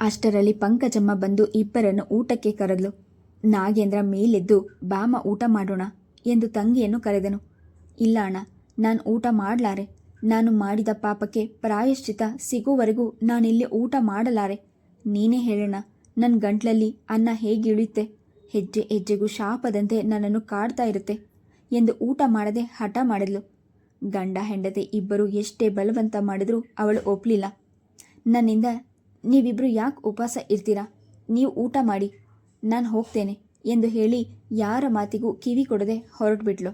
ಅಷ್ಟರಲ್ಲಿ ಪಂಕಜಮ್ಮ ಬಂದು ಇಬ್ಬರನ್ನು ಊಟಕ್ಕೆ ಕರೆದಳು ನಾಗೇಂದ್ರ ಮೇಲೆದ್ದು, ಬಾಮ, ಊಟ ಮಾಡೋಣ ಎಂದು ತಂಗಿಯನ್ನು ಕರೆದನು. ಇಲ್ಲ ಅಣ್ಣ, ನಾನು ಊಟ ಮಾಡಲಾರೆ. ನಾನು ಮಾಡಿದ ಪಾಪಕ್ಕೆ ಪ್ರಾಯಶ್ಚಿತ ಸಿಗುವವರೆಗೂ ನಾನಿಲ್ಲಿ ಊಟ ಮಾಡಲಾರೆ. ನೀನೇ ಹೇಳೋಣ ನನ್ನ ಗಂಟ್ಲಲ್ಲಿ ಅನ್ನ ಹೇಗೆ ಇಳಿಯುತ್ತೆ? ಹೆಜ್ಜೆ ಹೆಜ್ಜೆಗೂ ಶಾಪದಂತೆ ನನ್ನನ್ನು ಕಾಡ್ತಾ ಇರುತ್ತೆ ಎಂದು ಊಟ ಮಾಡದೆ ಹಠ ಮಾಡಿದ್ಲು. ಗಂಡ ಹೆಂಡತಿ ಇಬ್ಬರು ಎಷ್ಟೇ ಬಲವಂತ ಮಾಡಿದರೂ ಅವಳು ಒಪ್ಪಲಿಲ್ಲ ನನ್ನಿಂದ ನೀವಿಬ್ಬರು ಯಾಕೆ ಉಪವಾಸ ಇರ್ತೀರಾ? ನೀವು ಊಟ ಮಾಡಿ. ನಾನು ಹೋಗ್ತೇನೆ ಎಂದು ಹೇಳಿ ಯಾರ ಮಾತಿಗೂ ಕಿವಿ ಕೊಡದೆ ಹೊರಟುಬಿಟ್ಲು.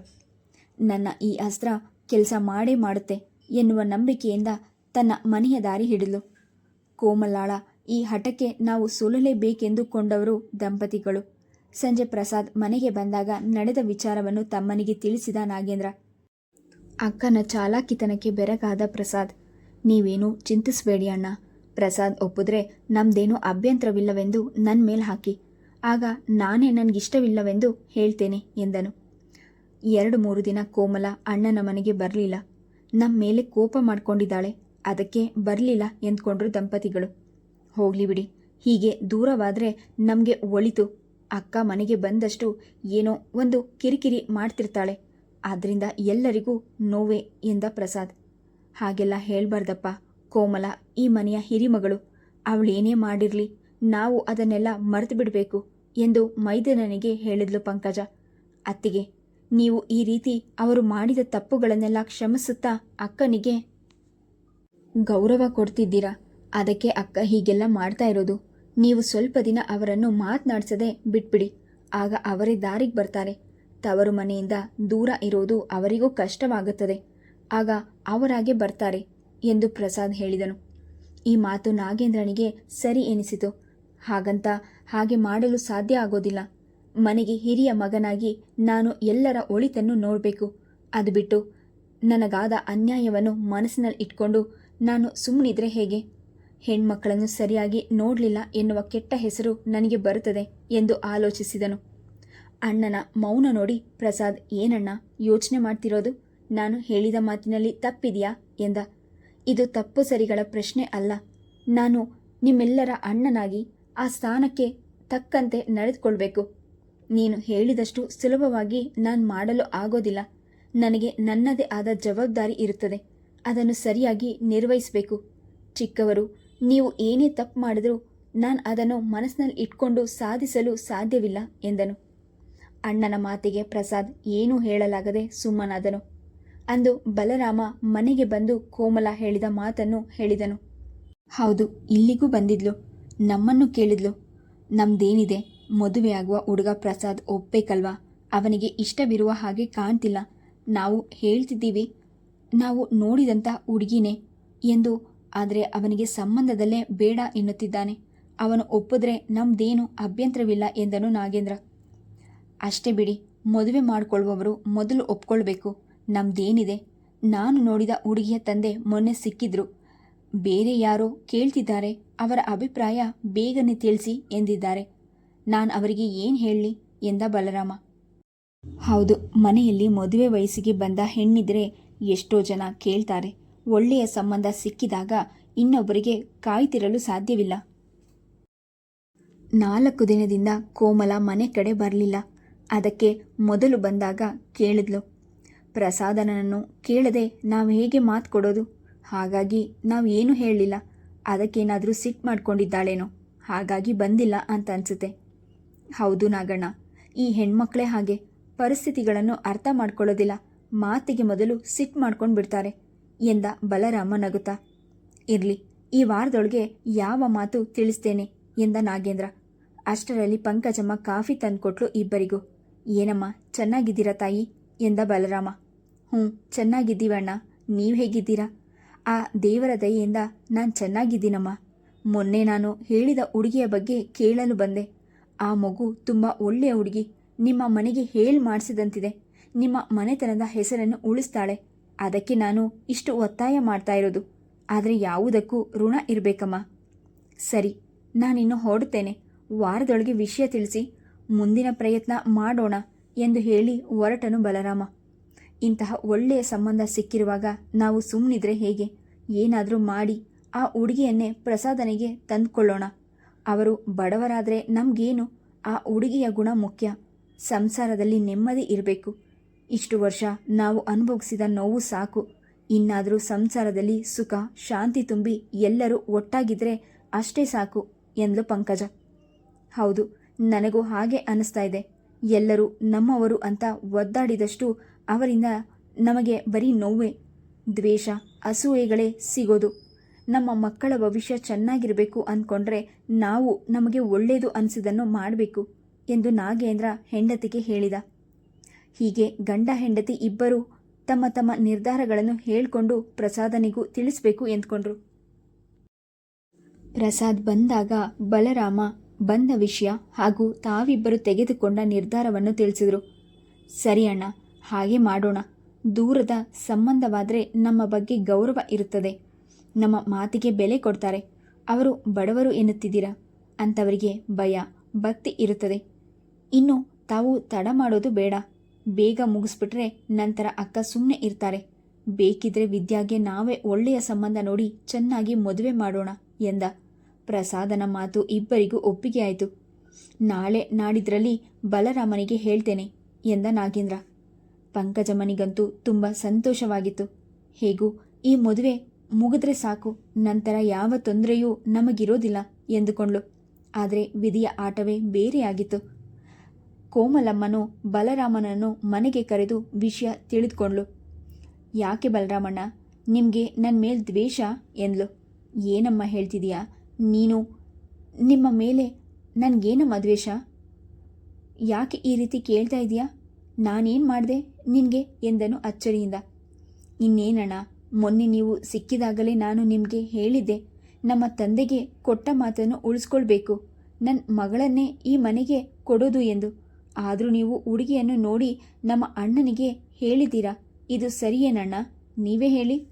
ನನ್ನ ಈ ಅಸ್ತ್ರ ಕೆಲಸ ಮಾಡೇ ಮಾಡುತ್ತೆ ಎನ್ನುವ ನಂಬಿಕೆಯಿಂದ ತನ್ನ ಮನೆಯ ದಾರಿ ಹಿಡಿದ್ಲು. ಕೋಮಲಾಳ ಈ ಹಠಕ್ಕೆ ನಾವು ಸೋಲಲೇಬೇಕೆಂದು ಕೊಂಡವರು ದಂಪತಿಗಳು. ಸಂಜೆ ಪ್ರಸಾದ್ ಮನೆಗೆ ಬಂದಾಗ ನಡೆದ ವಿಚಾರವನ್ನು ತಮ್ಮನಿಗೆ ತಿಳಿಸಿದ ನಾಗೇಂದ್ರ. ಅಕ್ಕನ ಚಾಲಾಕಿತನಕ್ಕೆ ಬೆರಗಾದ ಪ್ರಸಾದ್, ನೀವೇನು ಚಿಂತಿಸಬೇಡಿ ಅಣ್ಣ. ಪ್ರಸಾದ್ ಒಪ್ಪಿದ್ರೆ ನಮ್ದೇನು ಅಭ್ಯಂತರವಿಲ್ಲವೆಂದು ನನ್ನ ಮೇಲೆ ಹಾಕಿ. ಆಗ ನಾನೇ ನನಗಿಷ್ಟವಿಲ್ಲವೆಂದು ಹೇಳ್ತೇನೆ ಎಂದನು. ಎರಡು ಮೂರು ದಿನ ಕೋಮಲ ಅಣ್ಣನ ಮನೆಗೆ ಬರಲಿಲ್ಲ. ನಮ್ಮ ಮೇಲೆ ಕೋಪ ಮಾಡ್ಕೊಂಡಿದ್ದಾಳೆ. ಅದಕ್ಕೆ ಬರಲಿಲ್ಲ ಎಂದ್ಕೊಂಡ್ರು ದಂಪತಿಗಳು. ಹೋಗ್ಲಿ ಬಿಡಿ. ಹೀಗೆ ದೂರವಾದರೆ ನಮಗೆ ಒಳಿತು. ಅಕ್ಕ ಮನೆಗೆ ಬಂದಷ್ಟು ಏನೋ ಒಂದು ಕಿರಿಕಿರಿ ಮಾಡ್ತಿರ್ತಾಳೆ. ಆದ್ದರಿಂದ ಎಲ್ಲರಿಗೂ ನೋವೇ ಎಂದ ಪ್ರಸಾದ್. ಹಾಗೆಲ್ಲ ಹೇಳ್ಬಾರ್ದಪ್ಪ. ಕೋಮಲ, ಈ ಮನೆಯ ಹಿರಿಮಗಳು. ಅವಳೇನೇ ಮಾಡಿರಲಿ, ನಾವು ಅದನ್ನೆಲ್ಲ ಮರೆತು ಬಿಡಬೇಕು ಎಂದು ಮೈದನನಿಗೆ ಹೇಳಿದ್ಲು ಪಂಕಜ. ಅತ್ತಿಗೆ, ನೀವು ಈ ರೀತಿ ಅವರು ಮಾಡಿದ ತಪ್ಪುಗಳನ್ನೆಲ್ಲ ಕ್ಷಮಿಸುತ್ತಾ ಅಕ್ಕನಿಗೆ ಗೌರವ ಕೊಡ್ತಿದ್ದೀರಾ? ಅದಕ್ಕೆ ಅಕ್ಕ ಹೀಗೆಲ್ಲ ಮಾಡ್ತಾ ಇರೋದು. ನೀವು ಸ್ವಲ್ಪ ದಿನ ಅವರನ್ನು ಮಾತನಾಡಿಸದೆ ಬಿಟ್ಬಿಡಿ. ಆಗ ಅವರೇ ದಾರಿಗೆ ಬರ್ತಾರೆ. ತವರು ಮನೆಯಿಂದ ದೂರ ಇರೋದು ಅವರಿಗೂ ಕಷ್ಟವಾಗುತ್ತದೆ. ಆಗ ಅವರಾಗೆ ಬರ್ತಾರೆ. ಎಂದು ಪ್ರಸಾದ್ ಹೇಳಿದನು. ಈ ಮಾತು ನಾಗೇಂದ್ರನಿಗೆ ಸರಿ ಎನಿಸಿತು. ಹಾಗಂತ ಹಾಗೆ ಮಾಡಲು ಸಾಧ್ಯ ಆಗೋದಿಲ್ಲ. ಮನೆಗೆ ಹಿರಿಯ ಮಗನಾಗಿ ನಾನು ಎಲ್ಲರ ಒಳಿತನ್ನು ನೋಡಬೇಕು. ಅದು ಬಿಟ್ಟು ನನಗಾದ ಅನ್ಯಾಯವನ್ನು ಮನಸ್ಸಿನಲ್ಲಿ ಇಟ್ಕೊಂಡು ನಾನು ಸುಮ್ಮನಿದ್ರೆ ಹೇಗೆ? ಹೆಣ್ಮಕ್ಕಳನ್ನು ಸರಿಯಾಗಿ ನೋಡಲಿಲ್ಲ ಎನ್ನುವ ಕೆಟ್ಟ ಹೆಸರು ನನಗೆ ಬರುತ್ತದೆ ಎಂದು ಆಲೋಚಿಸಿದನು. ಅಣ್ಣನ ಮೌನ ನೋಡಿ ಪ್ರಸಾದ್, ಏನಣ್ಣ ಯೋಚನೆ ಮಾಡ್ತಿರೋದು? ನಾನು ಹೇಳಿದ ಮಾತಿನಲ್ಲಿ ತಪ್ಪಿದೆಯಾ? ಎಂದ. ಇದು ತಪ್ಪು ಸರಿಗಳ ಪ್ರಶ್ನೆ ಅಲ್ಲ. ನಾನು ನಿಮ್ಮೆಲ್ಲರ ಅಣ್ಣನಾಗಿ ಆ ಸ್ಥಾನಕ್ಕೆ ತಕ್ಕಂತೆ ನಡೆದುಕೊಳ್ಬೇಕು. ನೀನು ಹೇಳಿದಷ್ಟು ಸುಲಭವಾಗಿ ನಾನು ಮಾಡಲು ಆಗೋದಿಲ್ಲ. ನನಗೆ ನನ್ನದೇ ಆದ ಜವಾಬ್ದಾರಿ ಇರುತ್ತದೆ. ಅದನ್ನು ಸರಿಯಾಗಿ ನಿರ್ವಹಿಸಬೇಕು. ಚಿಕ್ಕವರು, ನೀವು ಏನೇ ತಪ್ಪು ಮಾಡಿದರೂ ನಾನು ಅದನ್ನು ಮನಸ್ಸಿನಲ್ಲಿ ಇಟ್ಕೊಂಡು ಸಾಧಿಸಲು ಸಾಧ್ಯವಿಲ್ಲ ಎಂದನು. ಅಣ್ಣನ ಮಾತಿಗೆ ಪ್ರಸಾದ್ ಏನೂ ಹೇಳಲಾಗದೆ ಸುಮ್ಮನಾದನು. ಅಂದು ಬಲರಾಮ ಮನೆಗೆ ಬಂದು ಕೋಮಲ ಹೇಳಿದ ಮಾತನ್ನು ಹೇಳಿದನು. ಹೌದು, ಇಲ್ಲಿಗೂ ಬಂದಿದ್ಲು. ನಮ್ಮನ್ನು ಕೇಳಿದ್ಲು. ನಮ್ದೇನಿದೆ? ಮದುವೆಯಾಗುವ ಹುಡುಗ ಪ್ರಸಾದ್ ಒಪ್ಪಬೇಕಲ್ವಾ ಅವನಿಗೆ ಇಷ್ಟವಿರುವ ಹಾಗೆ ಕಾಣ್ತಿಲ್ಲ. ನಾವು ಹೇಳ್ತಿದ್ದೀವಿ, ನಾವು ನೋಡಿದಂಥ ಹುಡುಗಿನೇ ಎಂದು. ಆದರೆ ಅವನಿಗೆ ಸಂಬಂಧದಲ್ಲೇ ಬೇಡ ಎನ್ನುತ್ತಿದ್ದಾನೆ. ಅವನು ಒಪ್ಪಿದ್ರೆ ನಮ್ದೇನು ಅಭ್ಯಂತರವಿಲ್ಲ ಎಂದನು ನಾಗೇಂದ್ರ. ಅಷ್ಟೇ ಬಿಡಿ, ಮದುವೆ ಮಾಡಿಕೊಳ್ಳುವವರು ಮೊದಲು ಒಪ್ಕೊಳ್ಬೇಕು. ನಮ್ದೇನಿದೆ? ನಾನು ನೋಡಿದ ಹುಡುಗಿಯ ತಂದೆ ಮೊನ್ನೆ ಸಿಕ್ಕಿದ್ರು. ಬೇರೆ ಯಾರೋ ಕೇಳ್ತಿದ್ದಾರೆ. ಅವರ ಅಭಿಪ್ರಾಯ ಬೇಗನೆ ತಿಳಿಸಿ ಎಂದಿದ್ದಾರೆ. ನಾನು ಅವರಿಗೆ ಏನು ಹೇಳಲಿ ಎಂದ ಬಲರಾಮ. ಹೌದು, ಮನೆಯಲ್ಲಿ ಮದುವೆ ವಯಸ್ಸಿಗೆ ಬಂದ ಹೆಣ್ಣಿದ್ರೆ ಎಷ್ಟೋ ಜನ ಕೇಳ್ತಾರೆ. ಒಳ್ಳೆಯ ಸಂಬಂಧ ಸಿಕ್ಕಿದಾಗ ಇನ್ನೊಬ್ಬರಿಗೆ ಕಾಯ್ತಿರಲು ಸಾಧ್ಯವಿಲ್ಲ. ನಾಲ್ಕು ದಿನದಿಂದ ಕೋಮಲ ಮನೆ ಕಡೆ ಬರಲಿಲ್ಲ. ಅದಕ್ಕೆ ಮೊದಲು ಬಂದಾಗ ಕೇಳಿದ್ಲು. ಪ್ರಸಾದನನ್ನು ಕೇಳದೆ ನಾವು ಹೇಗೆ ಮಾತು ಕೊಡೋದು? ಹಾಗಾಗಿ ನಾವು ಏನೂ ಹೇಳಲಿಲ್ಲ. ಅದಕ್ಕೇನಾದರೂ ಸಿಟ್ಟು ಮಾಡ್ಕೊಂಡಿದ್ದಾಳೇನೋ. ಹಾಗಾಗಿ ಬಂದಿಲ್ಲ ಅಂತ ಅನ್ಸುತ್ತೆ ಹೌದು ನಾಗಣ್ಣ. ಈ ಹೆಣ್ಮಕ್ಳೇ ಹಾಗೆ. ಪರಿಸ್ಥಿತಿಗಳನ್ನು ಅರ್ಥ ಮಾಡ್ಕೊಳ್ಳೋದಿಲ್ಲ. ಮಾತಿಗೆ ಮೊದಲು ಸಿಟ್ ಮಾಡ್ಕೊಂಡು ಬಿಡ್ತಾರೆ. ಎಂದ ಬಲರಾಮ ನಗುತ್ತಾ. ಇರಲಿ, ಈ ವಾರದೊಳಗೆ ಯಾವ ಮಾತು ತಿಳಿಸ್ತೇನೆ ಎಂದ ನಾಗೇಂದ್ರ. ಅಷ್ಟರಲ್ಲಿ ಪಂಕಜಮ್ಮ ಕಾಫಿ ತಂದುಕೊಟ್ಲು ಇಬ್ಬರಿಗೂ. ಏನಮ್ಮ, ಚೆನ್ನಾಗಿದ್ದೀರಾ ತಾಯಿ? ಎಂದ ಬಲರಾಮ. ಹ್ಞೂ ಚೆನ್ನಾಗಿದ್ದೀವಣ್ಣ ನೀವು ಹೇಗಿದ್ದೀರಾ? ಆ ದೇವರ ದಯೆಯಿಂದ ನಾನು ಚೆನ್ನಾಗಿದ್ದೀನಮ್ಮ. ಮೊನ್ನೆ ನಾನು ಹೇಳಿದ ಹುಡುಗಿಯ ಬಗ್ಗೆ ಕೇಳಲು ಬಂದೆ. ಆ ಮಗು ತುಂಬ ಒಳ್ಳೆಯ ಹುಡುಗಿ. ನಿಮ್ಮ ಮನೆಗೆ ಹೇಳಿ ಮಾಡಿಸಿದಂತಿದೆ. ನಿಮ್ಮ ಮನೆತನದ ಹೆಸರನ್ನು ಉಳಿಸ್ತಾಳೆ. ಅದಕ್ಕೆ ನಾನು ಇಷ್ಟು ಒತ್ತಾಯ ಮಾಡ್ತಾ ಇರೋದು. ಆದರೆ ಯಾವುದಕ್ಕೂ ಋಣ ಇರಬೇಕಮ್ಮ. ಸರಿ, ನಾನಿನ್ನು ಹೊರಡುತ್ತೇನೆ ವಾರದೊಳಗೆ ವಿಷಯ ತಿಳಿಸಿ, ಮುಂದಿನ ಪ್ರಯತ್ನ ಮಾಡೋಣ ಎಂದು ಹೇಳಿ ಹೊರಟನು ಬಲರಾಮ. ಇಂತಹ ಒಳ್ಳೆಯ ಸಂಬಂಧ ಸಿಕ್ಕಿರುವಾಗ ನಾವು ಸುಮ್ಮನಿದ್ರೆ ಹೇಗೆ? ಏನಾದರೂ ಮಾಡಿ, ಆ ಹುಡುಗಿಯನ್ನೇ ಪ್ರಸಾದನಿಗೆ ತಂದುಕೊಳ್ಳೋಣ. ಅವರು ಬಡವರಾದರೆ ನಮಗೇನು? ಆ ಹುಡುಗಿಯ ಗುಣ ಮುಖ್ಯ. ಸಂಸಾರದಲ್ಲಿ ನೆಮ್ಮದಿ ಇರಬೇಕು. ಇಷ್ಟು ವರ್ಷ ನಾವು ಅನುಭವಿಸಿದ ನೋವು ಸಾಕು. ಇನ್ನಾದರೂ ಸಂಸಾರದಲ್ಲಿ ಸುಖ, ಶಾಂತಿ ತುಂಬಿ ಎಲ್ಲರೂ ಒಟ್ಟಾಗಿದ್ರೆ ಅಷ್ಟೇ ಸಾಕು ಎಂದ್ಲು ಪಂಕಜ. ಹೌದು, ನನಗೂ ಹಾಗೆ ಅನಿಸ್ತಾ ಇದೆ. ಎಲ್ಲರೂ ನಮ್ಮವರು ಅಂತ ಒದ್ದಾಡಿದಷ್ಟು ಅವರಿಂದ ನಮಗೆ ಬರೀ ನೋವೇ, ದ್ವೇಷ, ಅಸೂಯೆಗಳೇ ಸಿಗೋದು. ನಮ್ಮ ಮಕ್ಕಳ ಭವಿಷ್ಯ ಚೆನ್ನಾಗಿರಬೇಕು ಅಂದ್ಕೊಂಡ್ರೆ ನಾವು ನಮಗೆ ಒಳ್ಳೆಯದು ಅನಿಸಿದನ್ನು ಮಾಡಬೇಕು ಎಂದು ನಾಗೇಂದ್ರ ಹೆಂಡತಿಗೆ ಹೇಳಿದ. ಹೀಗೆ ಗಂಡ ಹೆಂಡತಿ ಇಬ್ಬರು ತಮ್ಮ ತಮ್ಮ ನಿರ್ಧಾರಗಳನ್ನು ಹೇಳಿಕೊಂಡು ಪ್ರಸಾದನಿಗೂ ತಿಳಿಸಬೇಕು ಎಂದ್ಕೊಂಡ್ರು. ಪ್ರಸಾದ್ ಬಂದಾಗ ಬಲರಾಮ, ಬಂದ ವಿಷಯ ಹಾಗೂ ತಾವಿಬ್ಬರು ತೆಗೆದುಕೊಂಡ ನಿರ್ಧಾರವನ್ನು ತಿಳಿಸಿದರು. ಸರಿ ಅಣ್ಣ ಹಾಗೆ ಮಾಡೋಣ. ದೂರದ ಸಂಬಂಧವಾದರೆ ನಮ್ಮ ಬಗ್ಗೆ ಗೌರವ ಇರುತ್ತದೆ. ನಮ್ಮ ಮಾತಿಗೆ ಬೆಲೆ ಕೊಡ್ತಾರೆ. ಅವರು ಬಡವರು ಎನ್ನುತ್ತಿದ್ದೀರಾ? ಅಂಥವರಿಗೆ ಭಯ, ಭಕ್ತಿ ಇರುತ್ತದೆ. ಇನ್ನು ತಾವು ತಡ ಮಾಡೋದು ಬೇಡ. ಬೇಗ ಮುಗಿಸ್ಬಿಟ್ರೆ ನಂತರ ಅಕ್ಕ ಸುಮ್ಮನೆ ಇರ್ತಾರೆ. ಬೇಕಿದ್ರೆ ವಿದ್ಯಾಗೆ ನಾವೇ ಒಳ್ಳೆಯ ಸಂಬಂಧ ನೋಡಿ ಚೆನ್ನಾಗಿ ಮದುವೆ ಮಾಡೋಣ ಎಂದ. ಪ್ರಸಾದನ ಮಾತು ಇಬ್ಬರಿಗೂ ಒಪ್ಪಿಗೆ ಆಯಿತು. ನಾಳೆ ನಾಡಿದ್ರಲ್ಲಿ ಬಲರಾಮನಿಗೆ ಹೇಳ್ತೇನೆ ಎಂದ ನಾಗೇಂದ್ರ. ಪಂಕಜಮ್ಮನಿಗಂತೂ ತುಂಬ ಸಂತೋಷವಾಗಿತ್ತು. ಹೇಗೂ, ಈ ಮದುವೆ ಮುಗಿದ್ರೆ ಸಾಕು, ನಂತರ ಯಾವ ತೊಂದರೆಯೂ ನಮಗಿರೋದಿಲ್ಲ ಎಂದುಕೊಂಡ್ಳು. ಆದರೆ ವಿಧಿಯ ಆಟವೇ ಬೇರೆಯಾಗಿತ್ತು ಕೋಮಲಮ್ಮನು ಬಲರಾಮನನ್ನು ಮನೆಗೆ ಕರೆದು ವಿಷಯ ತಿಳಿದುಕೊಂಡ್ಳು. ಯಾಕೆ ಬಲರಾಮಣ್ಣ, ನಿಮಗೆ ನನ್ನ ಮೇಲೆ ದ್ವೇಷ? ಎಂದ್ಲು. ಏನಮ್ಮ ಹೇಳ್ತಿದೀಯಾ? ನೀನು, ನಿಮ್ಮ ಮೇಲೆ ನನಗೇನಮ್ಮ ದ್ವೇಷ ಯಾಕೆ ಈ ರೀತಿ ಕೇಳ್ತಾ ಇದೀಯಾ? ನಾನೇನು ಮಾಡಿದೆ? ನಿನಗೆ? ಎಂದನು ಅಚ್ಚರಿಯಿಂದ. ಇನ್ನೇನಣ್ಣ, ಮೊನ್ನೆ ನೀವು ಸಿಕ್ಕಿದಾಗಲೇ ನಾನು ನಿಮಗೆ ಹೇಳಿದ್ದೆ. ನಮ್ಮ ತಂದೆಗೆ ಕೊಟ್ಟ ಮಾತನ್ನು ಉಳಿಸ್ಕೊಳ್ಬೇಕು. ನನ್ನ ಮಗಳನ್ನೇ ಈ ಮನೆಗೆ ಕೊಡೋದು ಎಂದು. ಆದರೂ ನೀವು ಹುಡುಗಿಯನ್ನು ನೋಡಿ ನಮ್ಮ ಅಣ್ಣನಿಗೆ ಹೇಳಿದ್ದೀರಾ? ಇದು ಸರಿಯೇನಣ್ಣ? ನೀವೇ ಹೇಳಿ.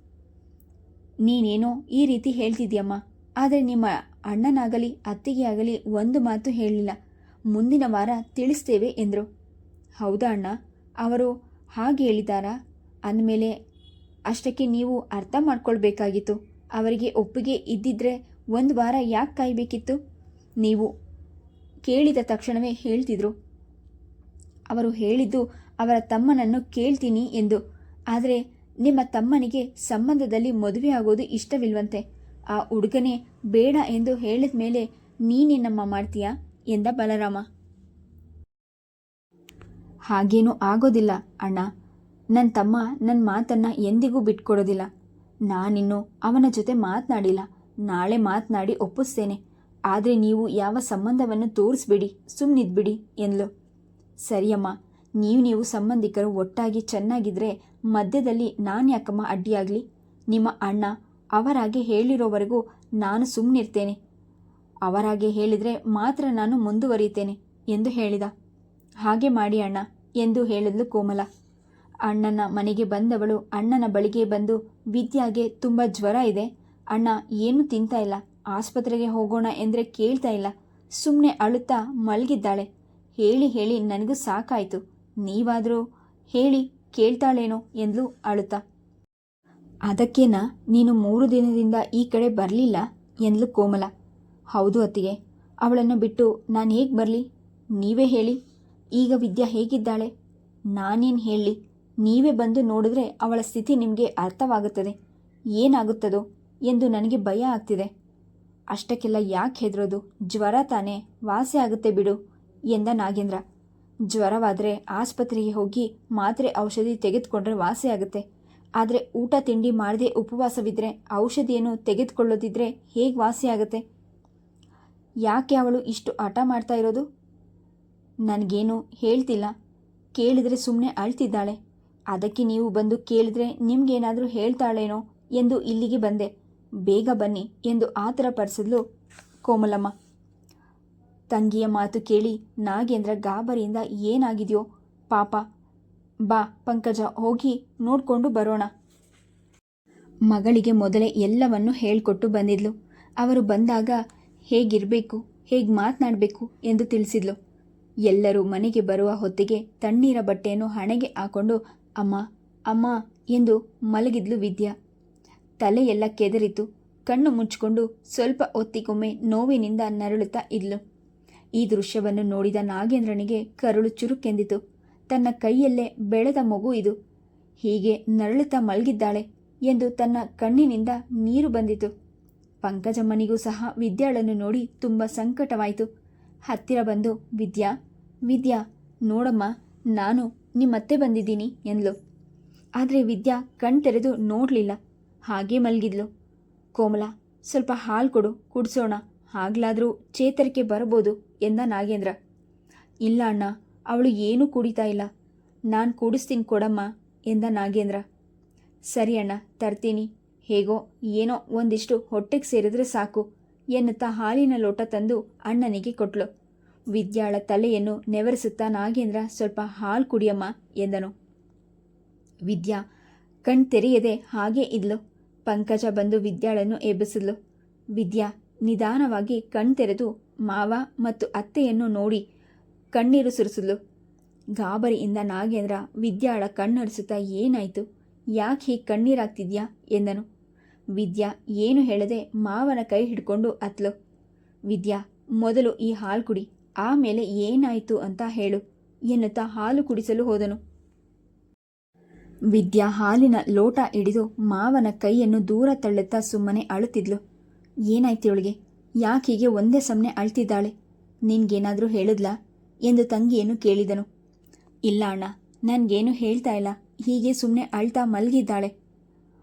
ನೀನೇನೋ ಈ ರೀತಿ ಹೇಳ್ತಿದ್ಯಮ್ಮ. ಆದರೆ ನಿಮ್ಮ ಅಣ್ಣನಾಗಲಿ ಅತ್ತಿಗೆ ಆಗಲಿ ಒಂದು ಮಾತು ಹೇಳಿಲ್ಲ. ಮುಂದಿನ ವಾರ ತಿಳಿಸ್ತೇವೆ ಎಂದರು. ಹೌದಾ ಅಣ್ಣ? ಅವರು ಹಾಗೆ ಹೇಳಿದಾರಾ ಅಂದಮೇಲೆ, ಅಷ್ಟಕ್ಕೆ ನೀವು ಅರ್ಥ ಮಾಡ್ಕೊಳ್ಬೇಕಾಗಿತ್ತು. ಅವರಿಗೆ ಒಪ್ಪಿಗೆ ಇದ್ದಿದ್ರೆ ಒಂದು ವಾರ ಯಾಕೆ ಕಾಯಬೇಕಿತ್ತು? ನೀವು ಕೇಳಿದ ತಕ್ಷಣವೇ ಹೇಳ್ತಿದ್ರು. ಅವರು ಹೇಳಿದ್ದು, ಅವರ ತಮ್ಮನನ್ನು ಕೇಳ್ತೀನಿ ಎಂದು. ಆದರೆ, ನಿಮ್ಮ ತಮ್ಮನಿಗೆ ಸಂಬಂಧದಲ್ಲಿ ಮದುವೆ ಆಗೋದು ಇಷ್ಟವಿಲ್ವಂತೆ. ಆ ಹುಡುಗನೇ ಬೇಡ ಎಂದು ಹೇಳಿದ ಮೇಲೆ ನೀನೇನಮ್ಮ ಮಾಡ್ತೀಯಾ? ಎಂದ ಬಲರಾಮ. ಹಾಗೇನೂ ಆಗೋದಿಲ್ಲ, ಅಣ್ಣ. ನನ್ನ ತಮ್ಮ ನನ್ನ ಮಾತನ್ನು ಎಂದಿಗೂ ಬಿಟ್ಕೊಡೋದಿಲ್ಲ. ನಾನಿನ್ನು ಅವನ ಜೊತೆ ಮಾತನಾಡಿಲ್ಲ. ನಾಳೆ ಮಾತನಾಡಿ ಒಪ್ಪಿಸ್ತೇನೆ. ಆದರೆ ನೀವು ಯಾವ ಸಂಬಂಧವನ್ನು ತೋರಿಸ್ಬಿಡಿ ಸುಮ್ಮನಿದ್ಬಿಡಿ ಎಂದ್ಲು. ಸರಿಯಮ್ಮ, ನೀವು ನೀವು ಸಂಬಂಧಿಕರು ಒಟ್ಟಾಗಿ ಚೆನ್ನಾಗಿದ್ರೆ ಮಧ್ಯದಲ್ಲಿ ನಾನು ಯಾಕಮ್ಮ ಅಡ್ಡಿಯಾಗಲಿ? ನಿಮ್ಮ ಅಣ್ಣ ಅವರಾಗೆ ಹೇಳಿರೋವರೆಗೂ ನಾನು ಸುಮ್ಮನಿರ್ತೇನೆ ಅವರಾಗೆ ಹೇಳಿದರೆ ಮಾತ್ರ ನಾನು ಮುಂದುವರಿಯುತ್ತೇನೆ ಎಂದು ಹೇಳಿದ. ಹಾಗೆ ಮಾಡಿ ಅಣ್ಣ. ಎಂದು ಹೇಳಿದ್ಲು ಕೋಮಲ. ಅಣ್ಣನ ಮನೆಗೆ ಬಂದವಳು ಅಣ್ಣನ ಬಳಿಗೆ ಬಂದು, ವಿದ್ಯಾಗೆ ತುಂಬ ಜ್ವರ ಇದೆ. ಅಣ್ಣ, ಏನು ತಿಂತಾ ಇಲ್ಲ. ಆಸ್ಪತ್ರೆಗೆ ಹೋಗೋಣ ಎಂದರೆ ಕೇಳ್ತಾ ಇಲ್ಲ. ಸುಮ್ಮನೆ ಅಳುತ್ತಾ ಮಲಗಿದ್ದಾಳೆ. ಹೇಳಿ ಹೇಳಿ ನನಗೂ ಸಾಕಾಯಿತು. ನೀವಾದರೂ ಹೇಳಿ ಕೇಳ್ತಾಳೇನೋ ಎಂದ್ಲು ಅಳುತ್ತಾ. ಅದಕ್ಕೇನ, ನೀನು ಮೂರು ದಿನದಿಂದ ಈ ಕಡೆ ಬರಲಿಲ್ಲ ಎಂದ್ಲು ಕೋಮಲ. ಹೌದು ಅತ್ತಿಗೆ. ಅವಳನ್ನು ಬಿಟ್ಟು ನಾನು ಹೇಗೆ ಬರಲಿ? ನೀವೇ ಹೇಳಿ. ಈಗ ವಿದ್ಯಾ ಹೇಗಿದ್ದಾಳೆ? ನಾನೇನು ಹೇಳಿ ನೀವೇ ಬಂದು ನೋಡಿದ್ರೆ ಅವಳ ಸ್ಥಿತಿ ನಿಮಗೆ ಅರ್ಥವಾಗುತ್ತದೆ. ಏನಾಗುತ್ತದೋ ಎಂದು ನನಗೆ ಭಯ ಆಗ್ತಿದೆ. ಅಷ್ಟಕ್ಕೆಲ್ಲ ಯಾಕೆ ಹೆದರೋದು? ಜ್ವರ ತಾನೇ. ವಾಸಿ ಆಗುತ್ತೆ ಬಿಡು ಎಂದ ನಾಗೇಂದ್ರ. ಜ್ವರವಾದರೆ ಆಸ್ಪತ್ರೆಗೆ ಹೋಗಿ ಮಾತ್ರೆ ಔಷಧಿ ತೆಗೆದುಕೊಂಡ್ರೆ ವಾಸಿ ಆಗುತ್ತೆ. ಆದರೆ ಊಟ, ತಿಂಡಿ ಮಾಡದೆ ಉಪವಾಸವಿದ್ದರೆ ಔಷಧಿಯನ್ನು ತೆಗೆದುಕೊಳ್ಳೋದಿದ್ರೆ ಹೇಗೆ ವಾಸಿ ಆಗುತ್ತೆ? ಯಾಕೆ ಅವಳು ಇಷ್ಟು ಹಠ ಮಾಡ್ತಾ ಇರೋದು? ನನಗೇನು ಹೇಳ್ತಿಲ್ಲ. ಕೇಳಿದರೆ ಸುಮ್ಮನೆ ಅಳ್ತಿದ್ದಾಳೆ. ಅದಕ್ಕೆ ನೀವು ಬಂದು ಕೇಳಿದ್ರೆ ನಿಮಗೇನಾದರೂ ಹೇಳ್ತಾಳೇನೋ ಎಂದು ಇಲ್ಲಿಗೆ ಬಂದೆ. ಬೇಗ ಬನ್ನಿ ಎಂದು ಆತರ ಪಡಿಸಿದ್ಲು ಕೋಮಲಮ್ಮ. ತಂಗಿಯ ಮಾತು ಕೇಳಿ ನಾಗೇಂದ್ರ ಗಾಬರಿಯಿಂದ ಏನಾಗಿದೆಯೋ ಪಾಪ. ಬಾ ಪಂಕಜ, ಹೋಗಿ ನೋಡಿಕೊಂಡು ಬರೋಣ. ಮಗಳಿಗೆ ಮೊದಲೇ ಎಲ್ಲವನ್ನು ಹೇಳಿಕೊಟ್ಟು ಬಂದಿದ್ಲು. ಅವರು ಬಂದಾಗ ಹೇಗಿರಬೇಕು, ಹೇಗೆ ಮಾತನಾಡಬೇಕು ಎಂದು ತಿಳಿಸಿದ್ಲು. ಎಲ್ಲರೂ ಮನೆಗೆ ಬರುವ ಹೊತ್ತಿಗೆ ತಣ್ಣೀರ ಬಟ್ಟೆಯನ್ನು ಹಣೆಗೆ ಹಾಕೊಂಡು, ಅಮ್ಮ ಅಮ್ಮ, ಎಂದು ಮಲಗಿದ್ಲು ವಿದ್ಯಾ. ತಲೆಯೆಲ್ಲ ಕೆದರಿತು. ಕಣ್ಣು ಮುಚ್ಚಿಕೊಂಡು ಸ್ವಲ್ಪ ಹೊತ್ತಿಗೊಮ್ಮೆ ನೋವಿನಿಂದ ನರಳುತ್ತಾ ಇದ್ಲು. ಈ ದೃಶ್ಯವನ್ನು ನೋಡಿದ ನಾಗೇಂದ್ರನಿಗೆ ಕರುಳು ಚುರುಕೆಂದಿತು. ತನ್ನ ಕೈಯಲ್ಲೇ ಬೆಳೆದ ಮಗು ಇದು. ಹೀಗೆ ನರಳುತ್ತಾ ಮಲಗಿದ್ದಾಳೆ ಎಂದು ತನ್ನ ಕಣ್ಣಿನಿಂದ ನೀರು ಬಂದಿತು. ಪಂಕಜಮ್ಮನಿಗೂ ಸಹ ವಿದ್ಯಾಳನ್ನು ನೋಡಿ ತುಂಬ ಸಂಕಟವಾಯಿತು. ಹತ್ತಿರ ಬಂದು, ವಿದ್ಯಾ ವಿದ್ಯಾ, ನೋಡಮ್ಮ, ನಾನು ನಿಮ್ಮತ್ತೆ ಬಂದಿದ್ದೀನಿ, ಎಂದ್ಲು. ಆದರೆ ವಿದ್ಯಾ ಕಣ್ ತೆರೆದು ನೋಡಲಿಲ್ಲ. ಹಾಗೇ ಮಲಗಿದ್ಲು. ಕೋಮಲ, ಸ್ವಲ್ಪ ಹಾಲು ಕೊಡು, ಕುಡಿಸೋಣ. ಆಗ್ಲಾದರೂ ಚೇತರಿಕೆ ಬರಬಹುದು ಎಂದ ನಾಗೇಂದ್ರ. ಇಲ್ಲ ಅಣ್ಣ, ಅವಳು ಏನೂ ಕುಡಿತಾ ಇಲ್ಲ. ನಾನು ಕುಡಿಸ್ತೀನಿ ಕೊಡಮ್ಮ, ಎಂದ ನಾಗೇಂದ್ರ. ಸರಿ ಅಣ್ಣ, ತರ್ತೀನಿ. ಹೇಗೋ, ಏನೋ ಒಂದಿಷ್ಟು ಹೊಟ್ಟೆಗೆ ಸೇರಿದ್ರೆ ಸಾಕು, ಎನ್ನುತ್ತಾ ಹಾಲಿನ ಲೋಟ ತಂದು ಅಣ್ಣನಿಗೆ ಕೊಟ್ಲು. ವಿದ್ಯಾಳ ತಲೆಯನ್ನು ನೆವರಿಸುತ್ತಾ ನಾಗೇಂದ್ರ ಸ್ವಲ್ಪ ಹಾಲು ಕುಡಿಯಮ್ಮ ಎಂದನು. ವಿದ್ಯಾ, ಕಣ್ ತೆರೆಯದೆ ಹಾಗೇ ಇದ್ಲು. ಪಂಕಜ ಬಂದು ವಿದ್ಯಾಳನ್ನು ಎಬ್ಬಿಸಿದ್ಲು. ವಿದ್ಯಾ, ನಿಧಾನವಾಗಿ ಕಣ್ ತೆರೆದು ಮಾವ ಮತ್ತು ಅತ್ತೆಯನ್ನು ನೋಡಿ ಕಣ್ಣೀರು ಸುರಿಸಿದ್ಲು. ಗಾಬರಿಯಿಂದ ನಾಗೇಂದ್ರ ವಿದ್ಯಾಳ ಕಣ್ಣರಿಸುತ್ತಾ ಏನಾಯಿತು? ಯಾಕೆ ಹೀಗೆ ಕಣ್ಣೀರಾಗ್ತಿದ್ಯಾ ಎಂದನು. ವಿದ್ಯಾ, ಏನು ಹೇಳದೆ ಮಾವನ ಕೈ ಹಿಡ್ಕೊಂಡು ಅತ್ಲು. ವಿದ್ಯಾ, ಮೊದಲು ಈ ಹಾಲು ಕುಡಿ. ಆಮೇಲೆ ಏನಾಯಿತು ಅಂತ ಹೇಳು ಎನ್ನುತ್ತಾ ಹಾಲು ಕುಡಿಸಲು ಹೋದನು. ವಿದ್ಯಾ ಹಾಲಿನ ಲೋಟ ಹಿಡಿದು ಮಾವನ ಕೈಯನ್ನು ದೂರ ತಳ್ಳುತ್ತಾ ಸುಮ್ಮನೆ ಅಳುತ್ತಿದ್ಲು. ಏನಾಯ್ತು ಯಾಕೆ ಹೀಗೆ ಒಂದೇ ಸಮನೆ ಅಳ್ತಿದ್ದಾಳೆ? ನಿನ್ಗೇನಾದರೂ ಹೇಳಿದ್ಲಾ? ಎಂದು ತಂಗಿಯನ್ನು ಕೇಳಿದನು. ಇಲ್ಲ ಅಣ್ಣ, ನನಗೇನು ಹೇಳ್ತಾ ಇಲ್ಲ. ಹೀಗೆ ಸುಮ್ಮನೆ ಅಳ್ತಾ ಮಲಗಿದ್ದಾಳೆ.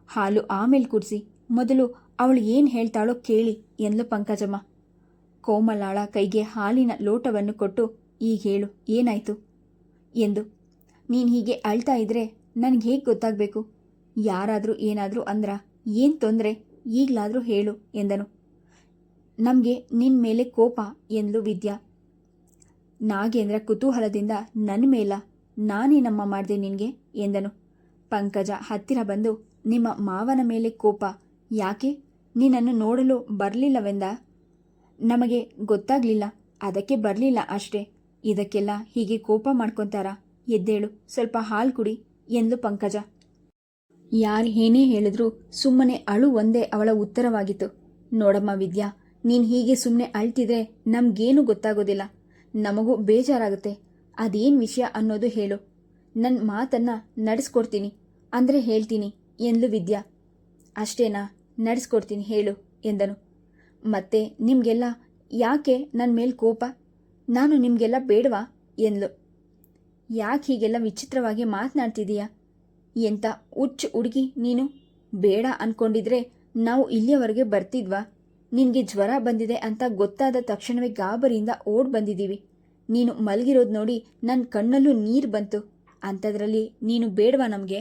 ಹಾಲು ಆಮೇಲೆ ಕುಡಿಸಿ, ಮೊದಲು ಅವಳು ಏನು ಹೇಳ್ತಾಳೋ ಕೇಳಿ, ಎಂದ್ಲು ಪಂಕಜಮ್ಮ. ಕೋಮಲಾಳ ಕೈಗೆ ಹಾಲಿನ ಲೋಟವನ್ನು ಕೊಟ್ಟು, ಈಗ ಹೇಳು, ಏನಾಯಿತು? ಎಂದು, ನೀನು ಹೀಗೆ ಅಳ್ತಾ ಇದ್ರೆ ನನಗೆ ಹೇಗೆ ಗೊತ್ತಾಗಬೇಕು? ಯಾರಾದರೂ ಏನಾದರೂ ಅಂದ್ರ ಏನು ತೊಂದರೆ? ಈಗಲಾದರೂ ಹೇಳು, ಎಂದನು. ನಮಗೆ ನಿನ್ನ ಮೇಲೆ ಕೋಪ ಎಂದಳು ವಿದ್ಯಾ. ನಾಗೇಂದ್ರ ಕುತೂಹಲದಿಂದ ನನ್ನ ಮೇಲ ನಾನೇನಮ್ಮ ಮಾಡಿದೆ ನಿನಗೆ, ಎಂದನು. ಪಂಕಜ ಹತ್ತಿರ ಬಂದು ನಿಮ್ಮ ಮಾವನ ಮೇಲೆ ಕೋಪ, ಯಾಕೆ? ನಿನ್ನನ್ನು ನೋಡಲು ಬರಲಿಲ್ಲವೆಂದ? ನಮಗೆ ಗೊತ್ತಾಗ್ಲಿಲ್ಲ. ಅದಕ್ಕೆ ಬರಲಿಲ್ಲ ಅಷ್ಟೇ. ಇದಕ್ಕೆಲ್ಲ ಹೀಗೆ ಕೋಪ ಮಾಡ್ಕೊತಾರ. ಎದ್ದೇಳು, ಸ್ವಲ್ಪ ಹಾಲು ಕುಡಿ ಎಂದು ಪಂಕಜ. ಯಾರು ಏನೇ ಹೇಳಿದ್ರು ಸುಮ್ಮನೆ ಅಳು ಒಂದೇ ಅವಳ ಉತ್ತರವಾಗಿತ್ತು. ನೋಡಮ್ಮ ವಿದ್ಯಾ, ನೀನು ಹೀಗೆ ಸುಮ್ಮನೆ ಅಳ್ತಿದ್ರೆ ನಮಗೇನು ಗೊತ್ತಾಗೋದಿಲ್ಲ. ನಮಗೂ ಬೇಜಾರಾಗುತ್ತೆ. ಅದೇನು ವಿಷಯ ಅನ್ನೋದು ಹೇಳು. ನನ್ನ ಮಾತನ್ನು ನಡೆಸ್ಕೊಡ್ತೀನಿ. ಅಂದರೆ ಹೇಳ್ತೀನಿ ಎಂದ್ಲು ವಿದ್ಯಾ. ಅಷ್ಟೇನಾ, ನಡೆಸ್ಕೊಡ್ತೀನಿ, ಹೇಳು ಎಂದನು. ಮತ್ತೆ ನಿಮಗೆಲ್ಲ ಯಾಕೆ ನನ್ನ ಮೇಲೆ ಕೋಪ? ನಾನು ನಿಮಗೆಲ್ಲ ಬೇಡವಾ? ಎಂದ್ಲು. ಯಾಕೆ ಹೀಗೆಲ್ಲ ವಿಚಿತ್ರವಾಗಿ ಮಾತನಾಡ್ತಿದೀಯಾ? ಎಂತ ಹುಚ್ಚು ಹುಡುಗಿ ನೀನು? ಬೇಡ ಅನ್ಕೊಂಡಿದ್ರೆ ನಾವು ಇಲ್ಲಿಯವರೆಗೆ ಬರ್ತಿದ್ವಾ? ನಿನಗೆ ಜ್ವರ ಬಂದಿದೆ ಅಂತ ಗೊತ್ತಾದ ತಕ್ಷಣವೇ ಗಾಬರಿಯಿಂದ ಓಡ್ ಬಂದಿದ್ದೀವಿ. ನೀನು ಮಲಗಿರೋದು ನೋಡಿ ನನ್ನ ಕಣ್ಣಲ್ಲೂ ನೀರು ಬಂತು. ಅಂಥದ್ರಲ್ಲಿ ನೀನು ಬೇಡವಾ ನಮಗೆ?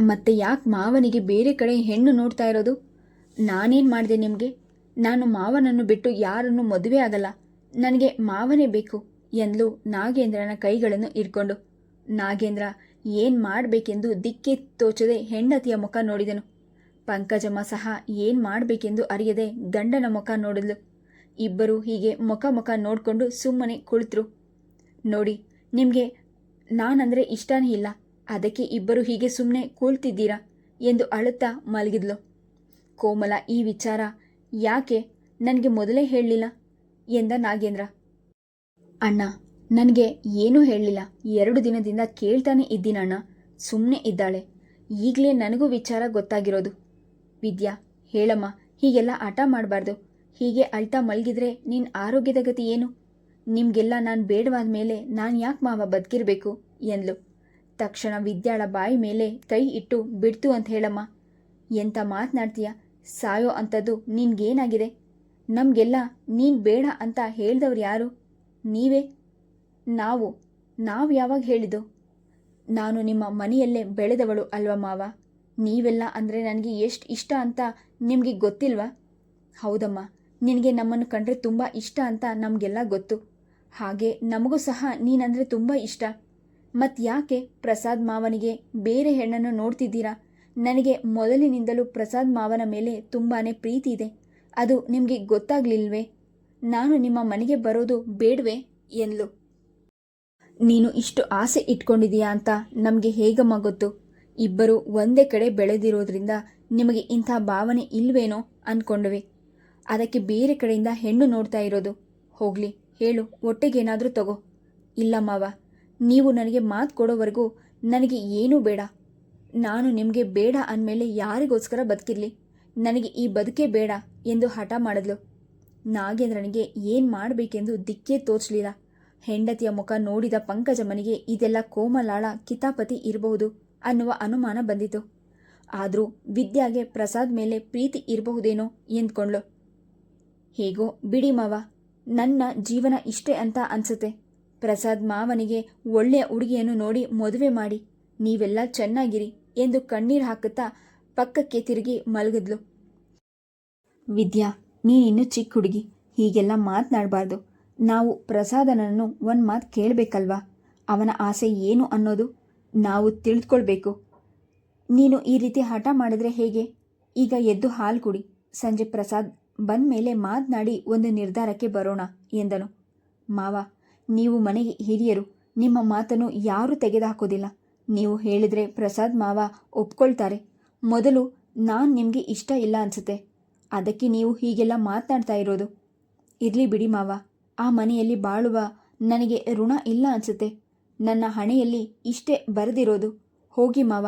ಮತ್ತೆ ಯಾಕೆ ಮಾವನಿಗೆ ಬೇರೆ ಕಡೆ ಹೆಣ್ಣು ನೋಡ್ತಾ ಇರೋದು? ನಾನೇನು ಮಾಡಿದೆ ನಿಮಗೆ? ನಾನು ಮಾವನನ್ನು ಬಿಟ್ಟು ಯಾರನ್ನು ಮದುವೆ ಆಗಲ್ಲ. ನನಗೆ ಮಾವನೇ ಬೇಕು ಎಂದು ನಾಗೇಂದ್ರನ ಕೈಗಳನ್ನು ಇಟ್ಕೊಂಡು ನಾಗೇಂದ್ರ ಏನು ಮಾಡಬೇಕೆಂದು ದಿಕ್ಕೆ ತೋಚದೆ ಹೆಂಡತಿಯ ಮುಖ ನೋಡಿದನು. ಪಂಕಜಮ್ಮ ಸಹ ಏನು ಮಾಡಬೇಕೆಂದು ಅರಿಯದೆ ಗಂಡನ ಮುಖ ನೋಡಿದ್ಲು. ಇಬ್ಬರು ಹೀಗೆ ಮುಖ ಮುಖ ನೋಡಿಕೊಂಡು ಸುಮ್ಮನೆ ಕುಳಿತರು. ನೋಡಿ, ನಿಮಗೆ ನಾನಂದರೆ ಇಷ್ಟನೇ ಇಲ್ಲ. ಅದಕ್ಕೆ ಇಬ್ಬರು ಹೀಗೆ ಸುಮ್ಮನೆ ಕೂಳ್ತಿದ್ದೀರಾ? ಎಂದು ಅಳುತ್ತಾ ಮಲಗಿದ್ಲು. ಕೋಮಲ ಈ ವಿಚಾರ ಯಾಕೆ ನನಗೆ ಮೊದಲೇ ಹೇಳಲಿಲ್ಲ? ಎಂದ ನಾಗೇಂದ್ರ. ಅಣ್ಣ, ನನಗೆ ಏನೂ ಹೇಳಲಿಲ್ಲ. ಎರಡು ದಿನದಿಂದ ಕೇಳ್ತಾನೆ ಇದ್ದೀನಣ್ಣ ಸುಮ್ಮನೆ ಇದ್ದಾಳೆ. ಈಗಲೇ ನನಗೂ ವಿಚಾರ ಗೊತ್ತಾಗಿರೋದು. ವಿದ್ಯಾ, ಹೇಳಮ್ಮ, ಹೀಗೆಲ್ಲ ಹಠ ಮಾಡಬಾರ್ದು. ಹೀಗೆ ಅಳ್ತಾ ಮಲಗಿದ್ರೆ ನಿನ್ನ ಆರೋಗ್ಯದ ಗತಿ ಏನು? ನಿಮಗೆಲ್ಲ ನಾನು ಬೇಡವಾದ ಮೇಲೆ ನಾನು ಯಾಕೆ ಮಾವ ಬದುಕಿರಬೇಕು? ಎಂದ್ಲು. ತಕ್ಷಣ ವಿದ್ಯಾಳ ಬಾಯಿ ಮೇಲೆ ಕೈ ಇಟ್ಟು, ಬಿಡ್ತು ಅಂತ ಹೇಳಮ್ಮ. ಎಂತ ಮಾತನಾಡ್ತೀಯ? ಸಾಯೋ ಅಂಥದ್ದು ನಿನ್ಗೇನಾಗಿದೆ? ನಮಗೆಲ್ಲ ನೀನು ಬೇಡ ಅಂತ ಹೇಳ್ದವ್ರು ಯಾರು? ನೀವೇ? ನಾವು ನಾವು ಯಾವಾಗ ಹೇಳಿದ್ದು? ನಾನು ನಿಮ್ಮ ಮನೆಯಲ್ಲೇ ಬೆಳೆದವಳು ಅಲ್ವಾ ಮಾವ? ನೀವೆಲ್ಲ ಅಂದರೆ ನನಗೆ ಎಷ್ಟು ಇಷ್ಟ ಅಂತ ನಿಮಗೆ ಗೊತ್ತಿಲ್ವಾ? ಹೌದಮ್ಮ, ನಿನಗೆ ನಮ್ಮನ್ನು ಕಂಡ್ರೆ ತುಂಬ ಇಷ್ಟ ಅಂತ ನಮಗೆಲ್ಲ ಗೊತ್ತು. ಹಾಗೆ ನಮಗೂ ಸಹ ನೀನಂದರೆ ತುಂಬ ಇಷ್ಟ. ಮತ್ತು ಯಾಕೆ ಪ್ರಸಾದ್ ಮಾವನಿಗೆ ಬೇರೆ ಹೆಣ್ಣನ್ನು ನೋಡ್ತಿದ್ದೀರಾ? ನನಗೆ ಮೊದಲಿನಿಂದಲೂ ಪ್ರಸಾದ್ ಮಾವನ ಮೇಲೆ ತುಂಬಾ ಪ್ರೀತಿ ಇದೆ. ಅದು ನಿಮಗೆ ಗೊತ್ತಾಗ್ಲಿಲ್ವೇ? ನಾನು ನಿಮ್ಮ ಮನೆಗೆ ಬರೋದು ಬೇಡವೇ? ಎಂದ್ಲು. ನೀನು ಇಷ್ಟು ಆಸೆ ಇಟ್ಕೊಂಡಿದೀಯಾ ಅಂತ ನಮಗೆ ಹೇಗಮ್ಮ ಗೊತ್ತು? ಇಬ್ಬರು ಒಂದೇ ಕಡೆ ಬೆಳೆದಿರೋದ್ರಿಂದ ನಿಮಗೆ ಇಂಥ ಭಾವನೆ ಇಲ್ವೇನೋ ಅಂದ್ಕೊಂಡ್ವಿ ಅದಕ್ಕೆ ಬೇರೆ ಕಡೆಯಿಂದ ಹೆಣ್ಣು ನೋಡ್ತಾ ಇರೋದು. ಹೋಗ್ಲಿ, ಹೇಳು ಒಟ್ಟಿಗೇನಾದರೂ ತಗೋ. ಇಲ್ಲ ಮಾವ, ನೀವು ನನಗೆ ಮಾತು ಕೊಡೋವರೆಗೂ ನನಗೆ ಏನೂ ಬೇಡ. ನಾನು ನಿಮಗೆ ಬೇಡ ಅಂದಮೇಲೆ ಯಾರಿಗೋಸ್ಕರ ಬದುಕಿರಲಿ? ನನಗೆ ಈ ಬದುಕೇ ಬೇಡ ಎಂದು ಹಠ ಮಾಡಿದ್ಲು. ನಾಗೇಂದ್ರನಿಗೆ ಏನು ಮಾಡಬೇಕೆಂದು ದಿಕ್ಕೇ ತೋಚಲಿಲ್ಲ. ಹೆಂಡತಿಯ ಮುಖ ನೋಡಿದ ಪಂಕಜಮ್ಮನಿಗೆ ಇದೆಲ್ಲ ಕೋಮಲಾಳ, ಕಿತಾಪತಿ ಇರಬಹುದು ಅನ್ನುವ ಅನುಮಾನ ಬಂದಿತು ಆದರೂ ವಿದ್ಯಾಗೆ ಪ್ರಸಾದ್ ಮೇಲೆ ಪ್ರೀತಿ ಇರಬಹುದೇನೋ ಎಂದ್ಕೊಂಡ್ಳು. ಹೇಗೋ ಬಿಡಿ ಮಾವ, ನನ್ನ ಜೀವನ ಇಷ್ಟೇ ಅಂತ ಅನ್ಸುತ್ತೆ. ಪ್ರಸಾದ್ ಮಾವನಿಗೆ ಒಳ್ಳೆಯ ಹುಡುಗಿಯನ್ನು ನೋಡಿ ಮದುವೆ ಮಾಡಿ. ನೀವೆಲ್ಲ ಚೆನ್ನಾಗಿರಿ. ಎಂದು ಕಣ್ಣೀರು ಹಾಕುತ್ತಾ ಪಕ್ಕಕ್ಕೆ ತಿರುಗಿ ಮಲಗಿದ್ಲು. ವಿದ್ಯಾ, ನೀನಿನ್ನು ಚಿಕ್ಕ ಹುಡುಗಿ, ಹೀಗೆಲ್ಲ ಮಾತನಾಡಬಾರ್ದು. ನಾವು ಪ್ರಸಾದನನ್ನು ಒಂದು ಮಾತು ಕೇಳಬೇಕಲ್ವಾ? ಅವನ ಆಸೆ ಏನು ಅನ್ನೋದು ನಾವು ತಿಳಿದುಕೊಳ್ಬೇಕು ನೀನು ಈ ರೀತಿ ಹಠ ಮಾಡಿದ್ರೆ ಹೇಗೆ? ಈಗ ಎದ್ದು ಹಾಲು ಕುಡಿ. ಸಂಜೆ ಪ್ರಸಾದ್ ಬಂದ ಮೇಲೆ ಮಾತನಾಡಿ ಒಂದು ನಿರ್ಧಾರಕ್ಕೆ ಬರೋಣ, ಎಂದನು. ಮಾವ, ನೀವು ಮನೆಗೆ ಹಿರಿಯರು, ನಿಮ್ಮ ಮಾತನ್ನು ಯಾರೂ ತೆಗೆದುಹಾಕೋದಿಲ್ಲ ನೀವು ಹೇಳಿದರೆ ಪ್ರಸಾದ್ ಮಾವ ಒಪ್ಕೊಳ್ತಾರೆ. ಮೊದಲು ನಾನು ನಿಮಗೆ ಇಷ್ಟ ಇಲ್ಲ ಅನ್ಸುತ್ತೆ. ಅದಕ್ಕೆ ನೀವು ಹೀಗೆಲ್ಲ ಮಾತನಾಡ್ತಾ ಇರೋದು. ಇರಲಿ ಬಿಡಿ ಮಾವ. ಆ ಮನೆಯಲ್ಲಿ ಬಾಳುವ ನನಗೆ ಋಣ ಇಲ್ಲ ಅನ್ಸುತ್ತೆ. ನನ್ನ ಹಣೆಯಲ್ಲಿ ಇಷ್ಟೇ ಬರೆದಿರೋದು. ಹೋಗಿ ಮಾವ.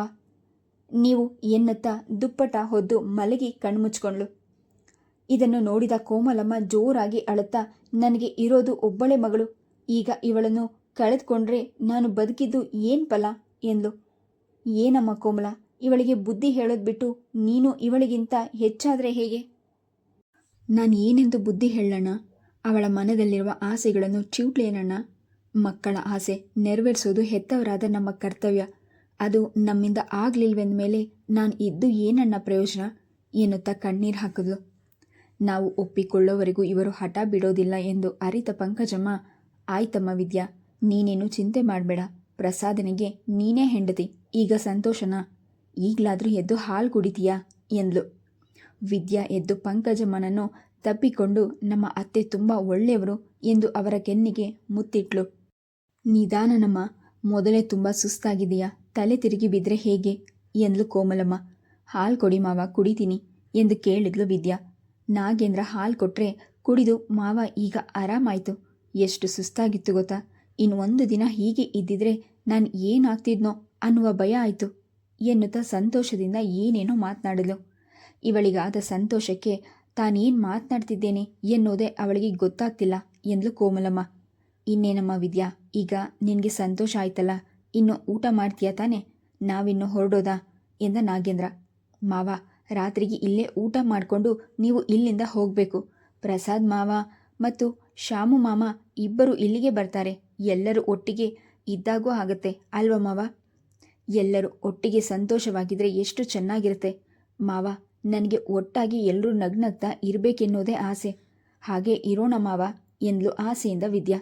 ನೀವು ಎನ್ನುತ್ತಾ ದುಪ್ಪಟ ಹೊದ್ದು ಮಲಗಿ ಕಣ್ಮುಚ್ಕೊಂಡ್ಳು. ಇದನ್ನು ನೋಡಿದ ಕೋಮಲಮ್ಮ ಜೋರಾಗಿ ಅಳುತ್ತಾ, ನನಗೆ ಇರೋದು ಒಬ್ಬಳೆ ಮಗಳು. ಈಗ ಇವಳನ್ನು ಕಳೆದುಕೊಂಡ್ರೆ ನಾನು ಬದುಕಿದ್ದು ಏನು ಫಲ? ಎಂದ್ಲು ಏನಮ್ಮ ಕೋಮಲ, ಇವಳಿಗೆ ಬುದ್ಧಿ ಹೇಳೋದು ಬಿಟ್ಟು ನೀನು ಇವಳಿಗಿಂತ ಹೆಚ್ಚಾದರೆ ಹೇಗೆ? ನಾನು ಏನೆಂದು ಬುದ್ಧಿ ಹೇಳೋಣ ಅವಳ ಮನದಲ್ಲಿರುವ ಆಸೆಗಳನ್ನು ಚಿವುಟ್ಲೇನಣ್ಣ. ಮಕ್ಕಳ ಆಸೆ ನೆರವೇರಿಸೋದು ಹೆತ್ತವರಾದ ನಮ್ಮ ಕರ್ತವ್ಯ. ಅದು ನಮ್ಮಿಂದ ಆಗ್ಲಿಲ್ವೆಂದ ಮೇಲೆ ನಾನು ಇದ್ದು ಏನಣ್ಣ ಪ್ರಯೋಜನ? ಎನ್ನುತ್ತಾ ಕಣ್ಣೀರು ಹಾಕಿದ್ಲು ನಾವು ಒಪ್ಪಿಕೊಳ್ಳೋವರೆಗೂ ಇವರು ಹಠ ಬಿಡೋದಿಲ್ಲ ಎಂದು ಅರಿತ ಪಂಕಜಮ್ಮ, ಆಯ್ತಮ್ಮ ವಿದ್ಯಾ, ನೀನೇನು ಚಿಂತೆ ಮಾಡಬೇಡ. ಪ್ರಸಾದನಿಗೆ, ನೀನೇ ಹೆಂಡತಿ, ಈಗ ಸಂತೋಷನಾ? ಈಗಲಾದರೂ ಎದ್ದು ಹಾಲು ಕುಡಿತೀಯಾ? ಎಂದ್ಲು. ವಿದ್ಯಾ ಎದ್ದು ಪಂಕಜಮ್ಮನನ್ನು ತಪ್ಪಿಕೊಂಡು, ನಮ್ಮ ಅತ್ತೆ ತುಂಬ ಒಳ್ಳೆಯವರು ಎಂದು ಅವರ ಕೆನ್ನಿಗೆ ಮುತ್ತಿಟ್ಲು. ನಿಧಾನನಮ್ಮ, ಮೊದಲೇ ತುಂಬ ಸುಸ್ತಾಗಿದೆಯಾ ತಲೆ ತಿರುಗಿ ಬಿದ್ದರೆ ಹೇಗೆ? ಎಂದ್ಲು ಕೋಮಲಮ್ಮ. ಹಾಲು ಕೊಡಿ ಮಾವ, ಕುಡಿತೀನಿ ಎಂದು ಕೇಳಿದ್ಲು ವಿದ್ಯಾ. ನಾಗೇಂದ್ರ ಹಾಲು ಕೊಟ್ಟರೆ ಕುಡಿದು ಮಾವ ಈಗ ಆರಾಮಾಯಿತು. ಎಷ್ಟು ಸುಸ್ತಾಗಿತ್ತು ಗೊತ್ತಾ? ಇನ್ನು ಒಂದು ದಿನ ಹೀಗೆ ಇದ್ದಿದ್ರೆ ನಾನು ಏನಾಗ್ತಿದ್ನೋ ಅನ್ನುವ ಭಯ ಆಯಿತು. ಎನ್ನುತ್ತಾ ಸಂತೋಷದಿಂದ ಏನೇನೋ ಮಾತನಾಡಲು ಇವಳಿಗಾದ ಸಂತೋಷಕ್ಕೆ ತಾನೇನು ಮಾತನಾಡ್ತಿದ್ದೇನೆ ಎನ್ನುವುದೇ ಅವಳಿಗೆ ಗೊತ್ತಾಗ್ತಿಲ್ಲ ಎಂದ್ಲು ಕೋಮಲಮ್ಮ. ಇನ್ನೇನಮ್ಮ ವಿದ್ಯಾ, ಈಗ ನಿನಗೆ ಸಂತೋಷ ಆಯ್ತಲ್ಲ, ಇನ್ನು ಊಟ ಮಾಡ್ತೀಯಾ ತಾನೆ? ನಾವಿನ್ನು ಹೊರಡೋದಾ? ಎಂದ ನಾಗೇಂದ್ರ. ಮಾವ, ರಾತ್ರಿಗೆ ಇಲ್ಲೇ ಊಟ ಮಾಡಿಕೊಂಡು ನೀವು ಇಲ್ಲಿಂದ ಹೋಗಬೇಕು. ಪ್ರಸಾದ್ ಮಾವ ಮತ್ತು ಶಾಮು ಮಾಮ ಇಬ್ಬರು ಇಲ್ಲಿಗೆ ಬರ್ತಾರೆ. ಎಲ್ಲರೂ ಒಟ್ಟಿಗೆ ಇದ್ದಾಗೂ ಆಗುತ್ತೆ, ಅಲ್ವ ಮಾವ? ಎಲ್ಲರೂ ಒಟ್ಟಿಗೆ ಸಂತೋಷವಾಗಿದ್ದರೆ ಎಷ್ಟು ಚೆನ್ನಾಗಿರುತ್ತೆ. ಮಾವ, ನನಗೆ ಒಟ್ಟಾಗಿ ಎಲ್ಲರೂ ನಗ್ನಗ್ತಾ ಇರಬೇಕೆನ್ನೋದೇ ಆಸೆ. ಹಾಗೆ ಇರೋಣ ಮಾವ, ಎಂದ್ಲು ಆಸೆಯಿಂದ ವಿದ್ಯಾ.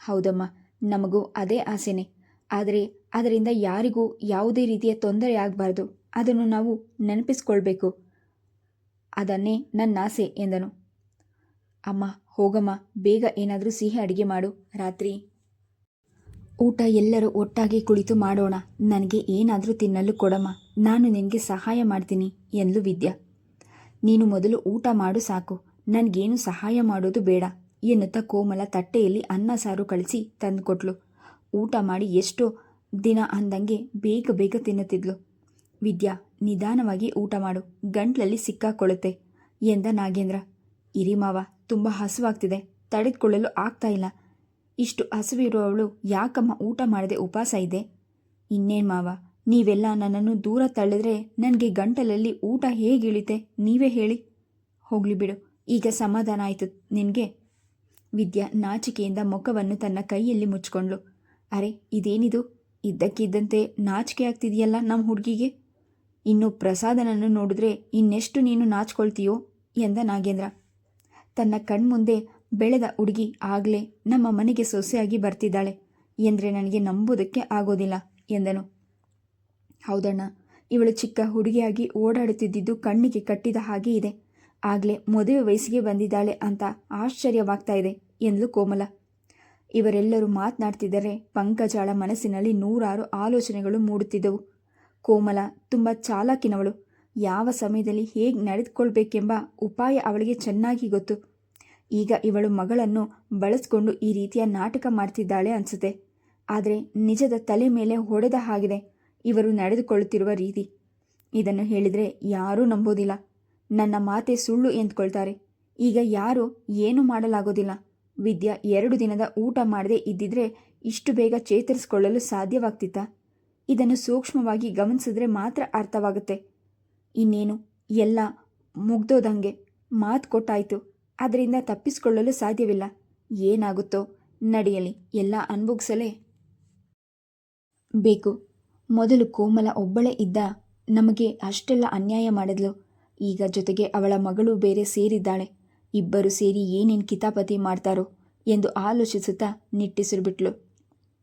ಹೌದಮ್ಮ, ನಮಗೂ ಅದೇ ಆಸೆನೆ. ಆದರೆ ಅದರಿಂದ ಯಾರಿಗೂ ಯಾವುದೇ ರೀತಿಯ ತೊಂದರೆ ಆಗಬಾರ್ದು. ಅದನ್ನು ನಾವು ನೆನಪಿಸ್ಕೊಳ್ಬೇಕು. ಅದನ್ನೇ ನನ್ನ ಆಸೆ ಎಂದನು. ಅಮ್ಮ, ಹೋಗಮ್ಮ, ಬೇಗ ಏನಾದರೂ ಸಿಹಿ ಅಡುಗೆ ಮಾಡು. ರಾತ್ರಿ ಊಟ ಎಲ್ಲರೂ ಒಟ್ಟಾಗಿ ಕುಳಿತು ಮಾಡೋಣ. ನನಗೆ ಏನಾದರೂ ತಿನ್ನಲು ಕೊಡಮ್ಮ. ನಾನು ನಿನಗೆ ಸಹಾಯ ಮಾಡ್ತೀನಿ ಎಂದ್ಲು ವಿದ್ಯಾ. ನೀನು ಮೊದಲು ಊಟ ಮಾಡು ಸಾಕು. ನನಗೇನು ಸಹಾಯ ಮಾಡೋದು ಬೇಡ ಎನ್ನುತ್ತಾ ಕೋಮಲ ತಟ್ಟೆಯಲ್ಲಿ ಅನ್ನ ಸಾರು ಕಳಿಸಿ ತಂದುಕೊಟ್ಲು. ಊಟ ಮಾಡಿ ಎಷ್ಟೋ ದಿನ ಅಂದಂಗೆ ಬೇಗ ಬೇಗ ತಿನ್ನುತ್ತಿದ್ಲು. ವಿದ್ಯಾ, ನಿಧಾನವಾಗಿ ಊಟ ಮಾಡು. ಗಂಟ್ಲಲ್ಲಿ ಸಿಕ್ಕಾಕೊಳ್ಳುತ್ತೆ ಎಂದ ನಾಗೇಂದ್ರ. ಇರಿ ಮಾವ, ತುಂಬ ಹಸುವಾಗ್ತಿದೆ. ತಡೆದುಕೊಳ್ಳಲು ಆಗ್ತಾ ಇಲ್ಲ. ಇಷ್ಟು ಹಸುವಿರುವವಳು ಯಾಕಮ್ಮ ಊಟ ಮಾಡದೆ ಉಪವಾಸ ಇದೆ? ಇನ್ನೇನು ಮಾವ, ನೀವೆಲ್ಲ ನನ್ನನ್ನು ದೂರ ತಳ್ಳಿದ್ರೆ ನನಗೆ ಗಂಟಲಲ್ಲಿ ಊಟ ಹೇಗಿಳಿತೆ? ನೀವೇ ಹೇಳಿ. ಹೋಗ್ಲಿ ಬಿಡು, ಈಗ ಸಮಾಧಾನ ಆಯಿತು ನಿನಗೆ. ವಿದ್ಯಾ ನಾಚಿಕೆಯಿಂದ ಮುಖವನ್ನು ತನ್ನ ಕೈಯಲ್ಲಿ ಮುಚ್ಕೊಂಡ್ಳು ಅರೆ, ಇದೇನಿದು? ಇದ್ದಕ್ಕಿದ್ದಂತೆ ನಾಚಿಕೆ ಆಗ್ತಿದೆಯಲ್ಲ ನಮ್ಮ ಹುಡುಗಿಗೆ? ಇನ್ನು ಪ್ರಸಾದನನ್ನು ನೋಡಿದ್ರೆ ಇನ್ನೆಷ್ಟು ನೀನು ನಾಚ್ಕೊಳ್ತೀಯೋ ಎಂದ ನಾಗೇಂದ್ರ. ತನ್ನ ಕಣ್ಮುಂದೆ ಬೆಳೆದ ಹುಡುಗಿ ಆಗಲೇ ನಮ್ಮ ಮನೆಗೆ ಸೊಸೆಯಾಗಿ ಬರ್ತಿದ್ದಾಳೆ ಎಂದರೆ ನನಗೆ ನಂಬುವುದಕ್ಕೆ ಆಗೋದಿಲ್ಲ ಎಂದನು. ಹೌದಣ್ಣ, ಇವಳು ಚಿಕ್ಕ ಹುಡುಗಿಯಾಗಿ ಓಡಾಡುತ್ತಿದ್ದಿದ್ದು ಕಣ್ಣಿಗೆ ಕಟ್ಟಿದ ಹಾಗೆ ಇದೆ. ಆಗಲೇ ಮದುವೆ ವಯಸ್ಸಿಗೆ ಬಂದಿದ್ದಾಳೆ ಅಂತ ಆಶ್ಚರ್ಯವಾಗ್ತಾ ಇದೆ ಎಂದಲು ಕೋಮಲ. ಇವರೆಲ್ಲರೂ ಮಾತನಾಡ್ತಿದ್ದರೆ ಪಂಕಜಾಳ ಮನಸ್ಸಿನಲ್ಲಿ ನೂರಾರು ಆಲೋಚನೆಗಳು ಮೂಡುತ್ತಿದ್ದವು. ಕೋಮಲ ತುಂಬ ಚಾಲಾಕಿನವಳು. ಯಾವ ಸಮಯದಲ್ಲಿ ಹೇಗೆ ನಡೆದುಕೊಳ್ಬೇಕೆಂಬ ಉಪಾಯ ಅವಳಿಗೆ ಚೆನ್ನಾಗಿ ಗೊತ್ತು. ಈಗ ಇವಳು ಮಗಳನ್ನು ಬಳಸ್ಕೊಂಡು ಈ ರೀತಿಯ ನಾಟಕ ಮಾಡ್ತಿದ್ದಾಳೆ ಅನಿಸುತ್ತೆ. ಆದರೆ ನಿಜದ ತಲೆ ಮೇಲೆ ಹೊಡೆದ ಹಾಗಿದೆ. ಇವರು ನಡೆದುಕೊಳ್ಳುತ್ತಿರುವ ರೀತಿ. ಇದನ್ನು ಹೇಳಿದರೆ ಯಾರೂ ನಂಬೋದಿಲ್ಲ. ನನ್ನ ಮಾತೆ ಸುಳ್ಳು ಎಂದುಕೊಳ್ತಾರೆ. ಈಗ ಯಾರು ಏನು ಮಾಡಲಾಗೋದಿಲ್ಲ. ವಿದ್ಯಾ ಎರಡು ದಿನದ ಊಟ ಮಾಡದೇ ಇದ್ದಿದ್ರೆ ಇಷ್ಟು ಬೇಗ ಚೇತರಿಸಿಕೊಳ್ಳಲು ಸಾಧ್ಯವಾಗ್ತಿತ್ತ? ಇದನ್ನು ಸೂಕ್ಷ್ಮವಾಗಿ ಗಮನಿಸಿದ್ರೆ ಮಾತ್ರ ಅರ್ಥವಾಗುತ್ತೆ. ಇನ್ನೇನು? ಎಲ್ಲ ಮುಗ್ದೋದಂಗೆ. ಮಾತು ಕೊಟ್ಟಾಯಿತು. ಅದರಿಂದ ತಪ್ಪಿಸಿಕೊಳ್ಳಲು ಸಾಧ್ಯವಿಲ್ಲ. ಏನಾಗುತ್ತೋ? ನಡೆಯಲಿ. ಎಲ್ಲ ಅನುಭವಿಸಲೇ? ಬೇಕು. ಮೊದಲು ಕೋಮಲ ಒಬ್ಬಳೇ ಇದ್ದ. ನಮಗೆ ಅಷ್ಟೆಲ್ಲ ಅನ್ಯಾಯ ಮಾಡಿದ್ಲು. ಈಗ ಜೊತೆಗೆ ಅವಳ ಮಗಳು ಬೇರೆ ಸೇರಿದ್ದಾಳೆ. ಇಬ್ಬರು ಸೇರಿ ಏನೇನು ಕಿತಾಪತಿ ಮಾಡ್ತಾರೋ ಎಂದು ಆಲೋಚಿಸುತ್ತಾ ನಿಟ್ಟಿಸಿರುಬಿಟ್ಲು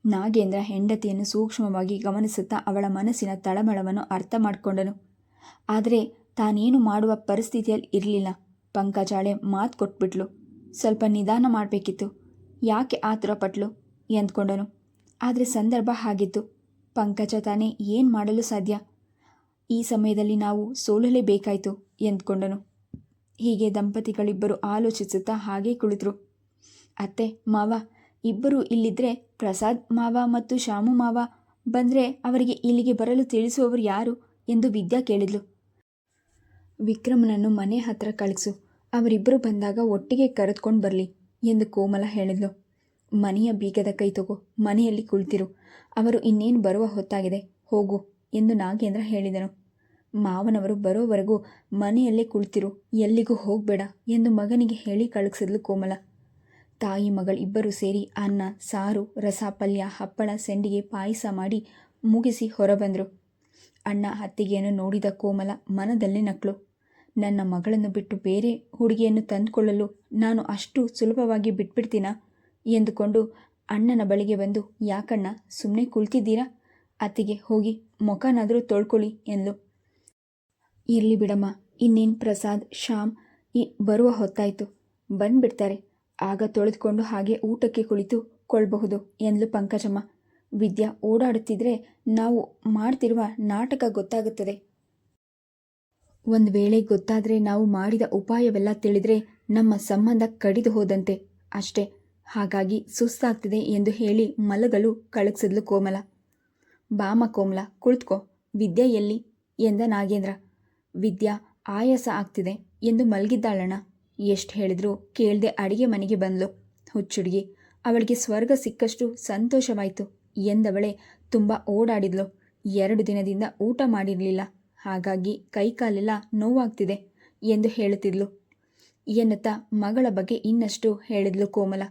ನಾಗೇಂದ್ರ ಹೆಂಡತಿಯನ್ನು ಸೂಕ್ಷ್ಮವಾಗಿ ಗಮನಿಸುತ್ತಾ ಅವಳ ಮನಸ್ಸಿನ ತಳಮಳವನ್ನು ಅರ್ಥ ಮಾಡಿಕೊಂಡನು. ಆದರೆ ತಾನೇನು ಮಾಡುವ ಪರಿಸ್ಥಿತಿಯಲ್ಲಿ ಇರಲಿಲ್ಲ. ಪಂಕಜಾಳೆ ಮಾತು ಕೊಟ್ಬಿಟ್ಲು. ಸ್ವಲ್ಪ ನಿಧಾನ ಮಾಡಬೇಕಿತ್ತು. ಯಾಕೆ ಆತುರ ಪಟ್ಲು? ಎಂದ್ಕೊಂಡನು. ಆದರೆ ಸಂದರ್ಭ ಹಾಗಿತ್ತು. ಪಂಕಜ ತಾನೇ ಏನು ಮಾಡಲು ಸಾಧ್ಯ? ಈ ಸಮಯದಲ್ಲಿ ನಾವು ಸೋಲಲೇಬೇಕಾಯಿತು ಎಂದ್ಕೊಂಡನು. ಹೀಗೆ ದಂಪತಿಗಳಿಬ್ಬರು ಆಲೋಚಿಸುತ್ತಾ ಹಾಗೇ ಕುಳಿತರು. ಅತ್ತೆ, ಮಾವ, ಇಬ್ಬರು ಇಲ್ಲಿದ್ದರೆ ಪ್ರಸಾದ್ ಮಾವ ಮತ್ತು ಶಾಮು ಮಾವ ಬಂದರೆ ಅವರಿಗೆ ಇಲ್ಲಿಗೆ ಬರಲು ತಿಳಿಸುವವರು ಯಾರು ಎಂದು ವಿದ್ಯಾ ಕೇಳಿದ್ಲು. ವಿಕ್ರಮನನ್ನು ಮನೆ ಹತ್ರ ಕಳಿಸು. ಅವರಿಬ್ಬರು ಬಂದಾಗ ಒಟ್ಟಿಗೆ ಕರೆದುಕೊಂಡು ಬರಲಿ ಎಂದು ಕೋಮಲ ಹೇಳಿದ್ಲು. ಮನೆಯ ಬೀಗದ ಕೈ ತಗೋ, ಮನೆಯಲ್ಲಿ ಕುಳಿತಿರು. ಅವರು ಇನ್ನೇನು ಬರುವ ಹೊತ್ತಾಗಿದೆ, ಹೋಗು ಎಂದು ನಾಗೇಂದ್ರ ಹೇಳಿದನು. ಮಾವನವರು ಬರೋವರೆಗೂ ಮನೆಯಲ್ಲೇ ಕುಳಿತಿರು, ಎಲ್ಲಿಗೂ ಹೋಗಬೇಡ ಎಂದು ಮಗನಿಗೆ ಹೇಳಿ ಕಳುಹಿಸಿದ್ಲು ಕೋಮಲ. ತಾಯಿ ಮಗಳಿಬ್ಬರು ಸೇರಿ ಅನ್ನ, ಸಾರು, ರಸ, ಪಲ್ಯ, ಹಪ್ಪಳ, ಸೆಂಡಿಗೆ, ಪಾಯಸ ಮಾಡಿ ಮುಗಿಸಿ ಹೊರಬಂದರು. ಅಣ್ಣ ಅತ್ತಿಗೆಯನ್ನು ನೋಡಿದ ಕೋಮಲ ಮನದಲ್ಲಿ ನಕ್ಳು. ನನ್ನ ಮಗಳನ್ನು ಬಿಟ್ಟು ಬೇರೆ ಹುಡುಗಿಯನ್ನು ತಂದುಕೊಳ್ಳಲು ನಾನು ಅಷ್ಟು ಸುಲಭವಾಗಿ ಬಿಟ್ಬಿಡ್ತೀನಾ? ಎಂದುಕೊಂಡು ಅಣ್ಣನ ಬಳಿಗೆ ಬಂದು, ಯಾಕಣ್ಣ ಸುಮ್ಮನೆ ಕುಳಿತಿದ್ದೀರಾ? ಅತ್ತಿಗೆ ಹೋಗಿ ಮುಖನಾದರೂ ತೊಳ್ಕೊಳ್ಳಿ ಎಂದ್ಲು ಇರಲಿ ಬಿಡಮ್ಮ, ಇನ್ನೇನು ಪ್ರಸಾದ್, ಶ್ಯಾಮ್, ಈ ಬರುವ ಹೊತ್ತಾಯಿತು. ಬಂದ್ಬಿಡ್ತಾರೆ. ಆಗ ತೊಳೆದುಕೊಂಡು ಹಾಗೆ ಊಟಕ್ಕೆ ಕುಳಿತು ಕೊಳ್ಳಬಹುದು ಎಂದ್ಲು ಪಂಕಜಮ್ಮ. ವಿದ್ಯಾ ಓಡಾಡುತ್ತಿದ್ರೆ ನಾವು ಮಾಡ್ತಿರುವ ನಾಟಕ ಗೊತ್ತಾಗುತ್ತದೆ. ಒಂದು ವೇಳೆ ಗೊತ್ತಾದರೆ ನಾವು ಮಾಡಿದ ಉಪಾಯವೆಲ್ಲ ತಿಳಿದ್ರೆ ನಮ್ಮ ಸಂಬಂಧ ಕಡಿದು ಹೋದಂತೆ. ಅಷ್ಟೇ. ಹಾಗಾಗಿ ಸುಸ್ತಾಗ್ತಿದೆ ಎಂದು ಹೇಳಿ ಮಲಗಲು ಕಳಗಿಸಿದ್ಲು ಕೋಮಲ. ಬಾಮ ಕೋಮಲ, ಕುಳಿತುಕೋ. ವಿದ್ಯಾ ಎಲ್ಲಿ? ಎಂದ ನಾಗೇಂದ್ರ. ವಿದ್ಯಾ, ಆಯಾಸ ಆಗ್ತಿದೆ ಎಂದು ಮಲಗಿದ್ದಾಳಣ್ಣ. ಎಷ್ಟು ಹೇಳಿದ್ರೂ ಕೇಳದೆ ಅಡಿಗೆ ಮನೆಗೆ ಬಂದ್ಲು. ಹುಚ್ಚುಡುಗಿ. ಅವಳಿಗೆ ಸ್ವರ್ಗ ಸಿಕ್ಕಷ್ಟು ಸಂತೋಷವಾಯಿತು ಎಂದವಳೆ ತುಂಬ ಓಡಾಡಿದ್ಲು. ಎರಡು ದಿನದಿಂದ ಊಟ ಮಾಡಿರಲಿಲ್ಲ. ಹಾಗಾಗಿ ಕೈಕಾಲೆಲ್ಲ ನೋವಾಗ್ತಿದೆ ಎಂದು ಹೇಳುತ್ತಿದ್ಲು. ಎನ್ನುತ್ತಾ ಮಗಳ ಬಗ್ಗೆ ಇನ್ನಷ್ಟು ಹೇಳಿದ್ಲು ಕೋಮಲ.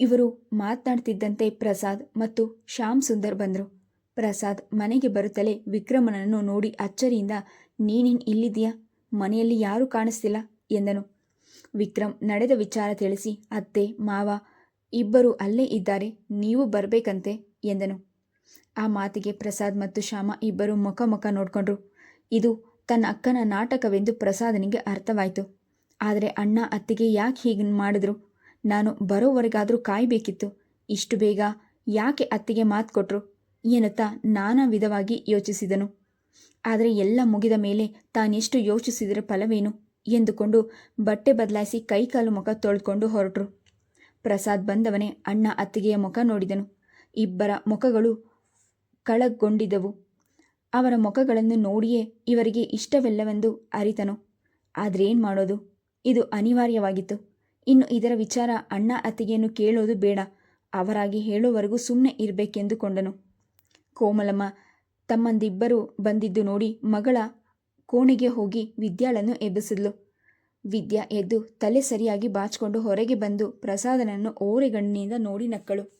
ಇವರು ಮಾತನಾಡ್ತಿದ್ದಂತೆ ಪ್ರಸಾದ್ ಮತ್ತು ಶ್ಯಾಮ್ ಸುಂದರ್ ಬಂದರು. ಪ್ರಸಾದ್ ಮನೆಗೆ ಬರುತ್ತಲೇ ವಿಕ್ರಮನನ್ನು ನೋಡಿ ಅಚ್ಚರಿಯಿಂದ, ನೀನೇನು ಇಲ್ಲಿದ್ದೀಯಾ? ಮನೆಯಲ್ಲಿ ಯಾರೂ ಕಾಣಿಸ್ತಿಲ್ಲ? ಎಂದನು. ವಿಕ್ರಮ್ ನಡೆದ ವಿಚಾರ ತಿಳಿಸಿ, ಅತ್ತೆ, ಮಾವ, ಇಬ್ಬರು ಅಲ್ಲೇ ಇದ್ದಾರೆ, ನೀವು ಬರಬೇಕಂತೆ, ಎಂದನು. ಆ ಮಾತಿಗೆ ಪ್ರಸಾದ್ ಮತ್ತು ಶ್ಯಾಮ ಇಬ್ಬರು ಮುಖ ಮುಖ ನೋಡಿಕೊಂಡ್ರು. ಇದು ತನ್ನ ಅಕ್ಕನ ನಾಟಕವೆಂದು ಪ್ರಸಾದನಿಗೆ ಅರ್ಥವಾಯಿತು. ಆದರೆ ಅಣ್ಣ ಅತ್ತಿಗೆ ಯಾಕೆ ಹೀಗೆ ಮಾಡಿದ್ರು? ನಾನು ಬರೋವರೆಗಾದರೂ ಕಾಯಬೇಕಿತ್ತು. ಇಷ್ಟು ಬೇಗ ಯಾಕೆ ಅತ್ತಿಗೆ ಮಾತು ಕೊಟ್ಟರು ಎನ್ನುತ್ತಾ ನಾನಾ ವಿಧವಾಗಿ ಯೋಚಿಸಿದನು. ಆದರೆ ಎಲ್ಲ ಮುಗಿದ ಮೇಲೆ ತಾನೆಷ್ಟು ಯೋಚಿಸಿದರೆ ಫಲವೇನು? ಎಂದುಕೊಂಡು ಬಟ್ಟೆ ಬದಲಾಯಿಸಿ ಕೈಕಾಲು ಮುಖ ತೊಳ್ಕೊಂಡು ಹೊರಟರು. ಪ್ರಸಾದ್ ಬಂದವನೇ ಅಣ್ಣ ಅತ್ತಿಗೆಯ ಮುಖ ನೋಡಿದನು. ಇಬ್ಬರ ಮುಖಗಳು ಕಳಗೊಂಡಿದ್ದವು ಅವರ ಮುಖಗಳನ್ನು ನೋಡಿಯೇ ಇವರಿಗೆ ಇಷ್ಟವಿಲ್ಲವೆಂದು ಅರಿತನು. ಆದ್ರೇನು ಮಾಡೋದು? ಇದು ಅನಿವಾರ್ಯವಾಗಿತ್ತು. ಇನ್ನು ಇದರ ವಿಚಾರ ಅಣ್ಣ ಅತ್ತಿಗೆಯನ್ನು ಕೇಳೋದು ಬೇಡ. ಅವರಾಗಿ ಹೇಳೋವರೆಗೂ ಸುಮ್ಮನೆ ಇರಬೇಕೆಂದುಕೊಂಡನು. ಕೋಮಲಮ್ಮ, ತಮ್ಮಂದಿಬ್ಬರು ಬಂದಿದ್ದು ನೋಡಿ ಮಗಳ ಕೋಣೆಗೆ ಹೋಗಿ ವಿದ್ಯಾಳನ್ನು ಎಬ್ಬಿಸಿದ್ಲು. ವಿದ್ಯಾ ಎದ್ದು ತಲೆ ಸರಿಯಾಗಿ ಬಾಚಿಕೊಂಡು ಹೊರಗೆ ಬಂದು ಪ್ರಸಾದನನ್ನು ಓರೆಗಣ್ಣಿನಿಂದ ನೋಡಿ ನಕ್ಕಳು.